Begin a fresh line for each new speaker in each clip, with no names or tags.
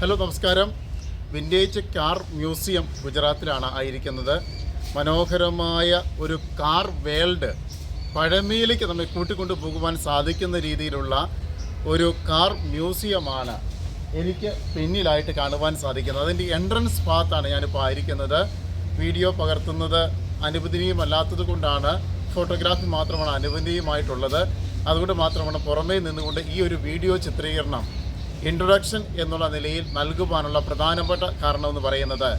Hello നമസ്കാരം. Vintage car museum ഗുജറാത്തിലാണ് ആയിരിക്കുന്നത്. മനോഹരമായ ഒരു കാർ വേൾഡ് പഴമയിലേക്ക് നമ്മെ കൂട്ടിക്കൊണ്ടു പോകുവാൻ സാധിക്കുന്ന രീതിയിലുള്ള ഒരു കാർ മ്യൂസിയമാണ് എനിക്ക് പിന്നിലായിട്ട് കാണുവാൻ സാധിക്കുന്നത്. അതിന്റെ എൻട്രൻസ് ഭാഗത്താണ് ഞാനിപ്പോൾ ആയിരിക്കുന്നത്. വീഡിയോ പകർത്തുന്നത് അനുവദനീയമല്ലാത്തത് കൊണ്ടാണ്. ഫോട്ടോഗ്രാഫി മാത്രമാണ് അനുവദനീയമായിട്ടുള്ളത്. അതുകൊണ്ട് മാത്രമാണ് പുറമേ നിന്നുകൊണ്ട് ഈ ഒരു വീഡിയോ ചിത്രീകരണം ഇൻട്രൊഡക്ഷൻ എന്നുള്ള നിലയിൽ നൽകുവാനുള്ള പ്രധാനപ്പെട്ട കാരണമെന്ന് പറയുന്നത്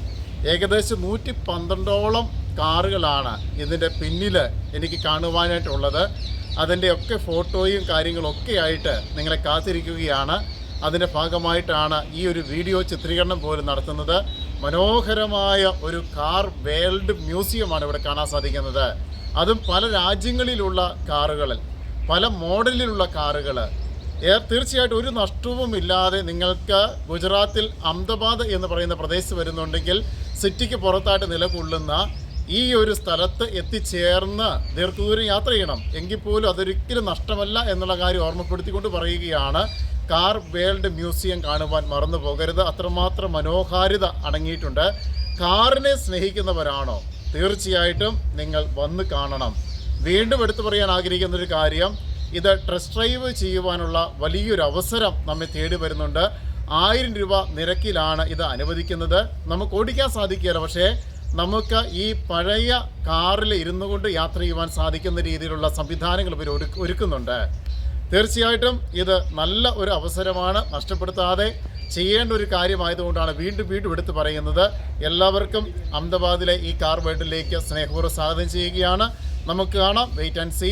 ഏകദേശം നൂറ്റി പന്ത്രണ്ടോളം കാറുകളാണ് ഇതിന്റെ പിന്നിൽ എനിക്ക് കാണുവാനായിട്ടുള്ളത്. അതിന്റെ ഒക്കെ ഫോട്ടോയും കാര്യങ്ങളൊക്കെ ആയിട്ട് നിങ്ങളെ കാത്തിരിക്കുകയാണ്. അതിന്റെ ഭാഗമായിട്ടാണ് ഈ ഒരു വീഡിയോ ചിത്രീകരണം പോലും നടത്തുന്നത്. മനോഹരമായ ഒരു കാർ വേൾഡ് മ്യൂസിയമാണ് ഇവിടെ കാണാൻ സാധിക്കുന്നത്. അതും പല രാജ്യങ്ങളിലുള്ള കാറുകളിൽ പല മോഡലിലുള്ള കാറുകൾ തീർച്ചയായിട്ടും ഒരു നഷ്ടവും ഇല്ലാതെ നിങ്ങൾക്ക് ഗുജറാത്തിൽ അഹമ്മദാബാദ് എന്ന് പറയുന്ന പ്രദേശത്ത് വരുന്നുണ്ടെങ്കിൽ സിറ്റിക്ക് പുറത്തായിട്ട് നിലകൊള്ളുന്ന ഈ ഒരു സ്ഥലത്ത് എത്തിച്ചേർന്ന് ദീർഘദൂരം യാത്ര ചെയ്യണം. എങ്കിൽ പോലും അതൊരിക്കലും നഷ്ടമല്ല എന്നുള്ള കാര്യം ഓർമ്മപ്പെടുത്തിക്കൊണ്ട് പറയുകയാണ്. കാർ വേൾഡ് മ്യൂസിയം കാണുവാൻ മറന്നു പോകരുത്. അത്രമാത്രം മനോഹാരിത അടങ്ങിയിട്ടുണ്ട്. കാറിനെ സ്നേഹിക്കുന്നവരാണോ? തീർച്ചയായിട്ടും നിങ്ങൾ വന്ന് കാണണം. വീണ്ടും എടുത്തു പറയാൻ ആഗ്രഹിക്കുന്ന ഒരു കാര്യം ഇത് ടെസ്റ്റ് ഡ്രൈവ് ചെയ്യുവാനുള്ള വലിയൊരു അവസരം നമ്മെ തേടി വരുന്നുണ്ട്. ആയിരം രൂപ നിരക്കിലാണ് ഇത് അനുവദിക്കുന്നത്. നമുക്ക് ഓടിക്കാൻ സാധിക്കുകയില്ല. പക്ഷേ നമുക്ക് ഈ പഴയ കാറിൽ ഇരുന്നു കൊണ്ട് യാത്ര ചെയ്യുവാൻ സാധിക്കുന്ന രീതിയിലുള്ള സംവിധാനങ്ങൾ ഇവർ ഒരുക്ക് ഒരുക്കുന്നുണ്ട്. തീർച്ചയായിട്ടും ഇത് നല്ല ഒരു അവസരമാണ്. നഷ്ടപ്പെടുത്താതെ ചെയ്യേണ്ട ഒരു കാര്യമായതുകൊണ്ടാണ് വീണ്ടും വീണ്ടും എടുത്തു പറയുന്നത്. എല്ലാവർക്കും അഹമ്മദാബാദിലെ ഈ കാർ വേൾഡിലേക്ക് സ്നേഹപൂർവം സ്വാഗതം ചെയ്യുകയാണ്. നമുക്ക് കാണാം. വെയിറ്റ് ആൻഡ് സീ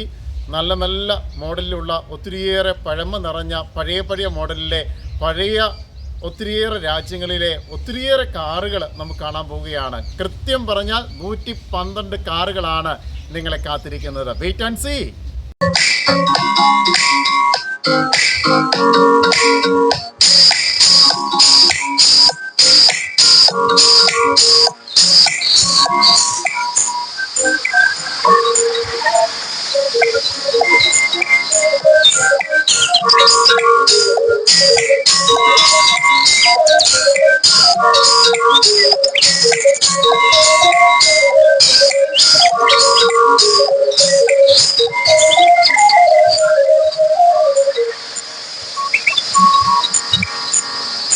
നല്ല നല്ല മോഡലിലുള്ള ഒത്തിരിയേറെ പഴമ നിറഞ്ഞ പഴയ പഴയ മോഡലിലെ പഴയ ഒത്തിരിയേറെ രാജ്യങ്ങളിലെ ഒത്തിരിയേറെ കാറുകൾ നമുക്ക് കാണാൻ പോവുകയാണ്. കൃത്യം പറഞ്ഞാൽ നൂറ്റി പന്ത്രണ്ട് കാറുകളാണ് നിങ്ങളെ കാത്തിരിക്കുന്നത്. Wait and see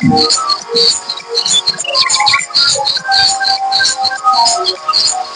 Thank you.